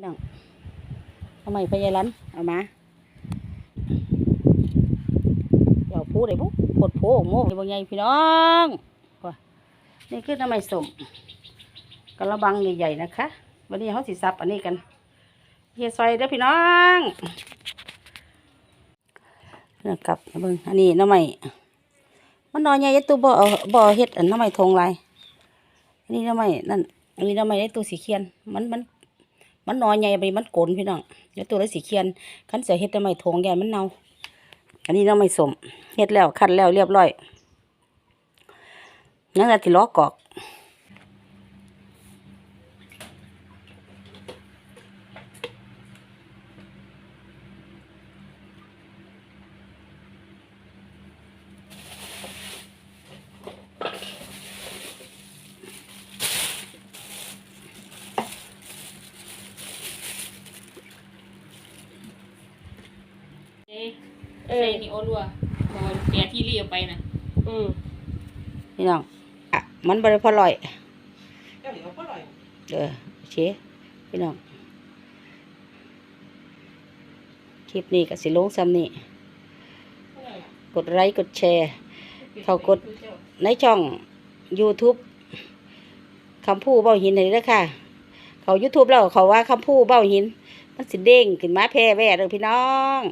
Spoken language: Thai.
พี่น้องทำไมพยาลันเอามาเดี๋ยวพูดเลยปุ๊บปวดโผล่โม่บางไงพี่น้องนี่คือทำไมสมกระบังใหญ่ๆนะคะ วันนี้เขาสิซับอันนี้กันเฮียซอยเด้อพี่น้องนะครับเบิ่งอันนี้น้ำใหม่มันนอนใหญ่ยตัวบ่อบ่เอเฮ็ดอันน้ำใหม่ทงลายอันนี้น้ำใหม่นั่นอันนี้น้ำใหม่ได้ตัวสีเขียนมันมัน มันนอนใหญ่ไปมันโกนพี่น้องเดี๋ยวตัวละสีเขียนขั้นเสียเฮ็ดทำไมทงใหญ่มันเน่าอันนี้เราไม่สมเฮ็ดแล้วคัดแล้วเรียบร้อยนั่นแหละที่ล้อกอก เอ้ ใส่นี่โอรัวพอแกที่เรียกไปนะอืมพี่น้องอะมันบริพอร่อย เจ้าเดี๋ยวก็อร่อยเออโอเคพี่น้อง คลิปนี้ก็สิลงซ้ำนี่กดไลค์กดแชร์ เขากด ในช่อง YouTube คำพูเบ้าหินเลยเด้อค่ะเขา YouTube แล้วเขาว่าคำพูเบ้าหิน มันสิเด้งขึ้นมาแพร่แว่เลยพี่น้อง